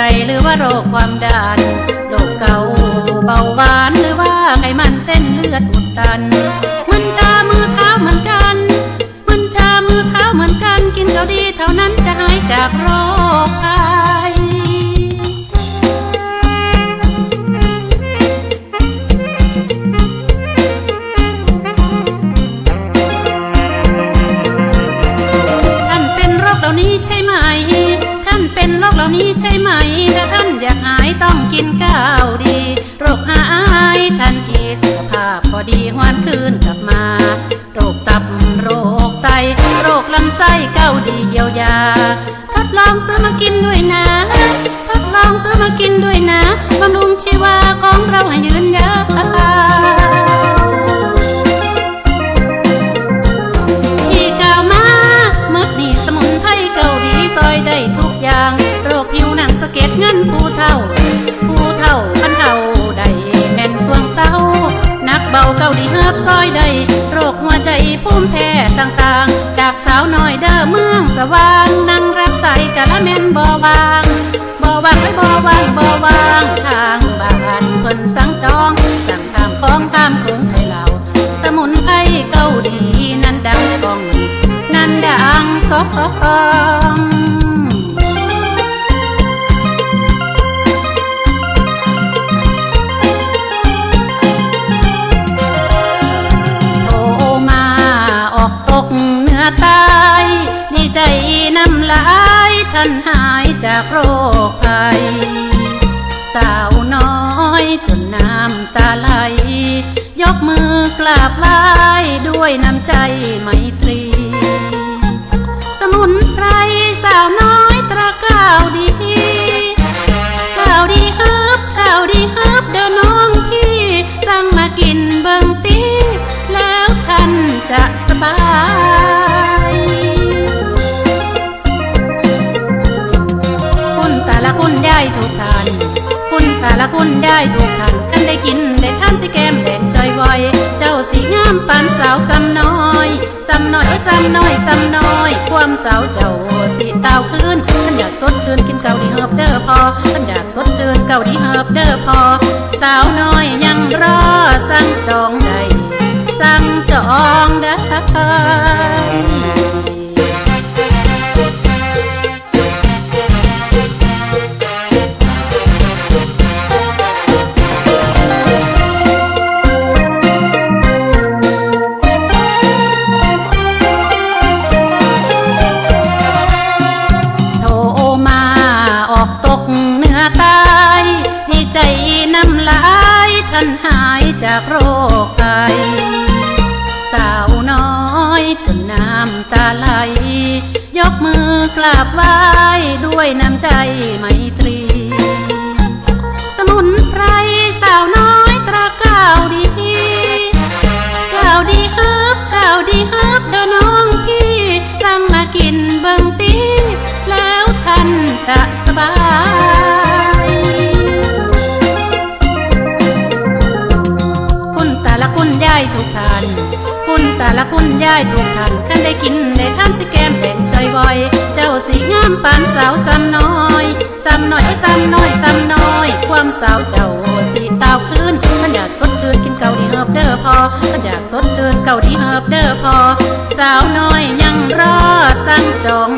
ใจหรือว่าโรคความดันโรคเกาต์เบาหวานหรือว่าไขมันเส้นเลือดอุดตัน มันชามือเท้าเหมือนกัน มันชามือเท้าเหมือนกัน กินเขาดีเท่านั้นจะหายจากโรค เหล่านี้ไหมถ้าท่านอยากหายต้องกินข้าวดีโรคหายทันทีสุขภาพพอดีหวานคืนกลับมา โรคตับโรคไต โรคลำไส้เก้าดีเยียวยา ทดลองซื้อมากินด้วยนะ ทดลองซื้อมากินด้วยนะบำรุงชีวาของเราให้ยืนยาว เก็ดเงินผู้เท่า ผู้เท่าบรรเทาได้แม่นสวงเศร้า นักเบาเกาหลีเฮิบซอยได้โรคหัวใจภูมิแพ้ต่างๆ จากสาวน้อยเด้อเมืองสว่างนั่งรับใส่กะละแม่นบ่วางบ่วางไว้บ่วางบ่วางทางบ้านเพิ่นสังจองสั่งตามของตามโคงไทยเราสมุนไพรเกาหลีนั้นดังกอง นั้นดังกองายท่านหายจากโรคภัย สาวน้อยจนน้ำตาไหล ยกมือกราบไหว้ด้วยน้ำใจไมต ได้ทุกทาน คุณแต่ละคุณได้ทุกทานกันได้กินได้ทานสิแก้มแดงจอยไวเจ้าสีงามปานสาวซ้ำน้อยซ้ำน้อยโอ้ยซ้ำน้อยซ้ำน้อย ความสาวเจ้าสีเต้าคืนท่านอยากสดชื่นกินเกาดีเฮิบเด้อพอท่านอยากสดชื่นเกาดีเฮิบเด้อพอ สาวน้อยยังรอสั่งจองได้สั่งจองได้ จากโรคภัยสาวน้อยจนน้ำตาไหล ยกมือกราบไหว้ด้วยน้ำใจไมตรี แต่ละคุณยายทุกท่านขันได้กินได้ทานสิแกมแดงจอยไวอย เจ้าสีงามปานสาวซ้ำน้อยซ้ำน้อยโอ้ยซ้ำน้อยซ้ำน้อย ความสาวเจ้าสีตาวคืนท่านอยากสดชื่นกินเกาดีเฮิบเด้อพอท่านอยากสดชื่นเกาดีเฮิบเด้อพอ สาวน้อยยังรอสั่งจอง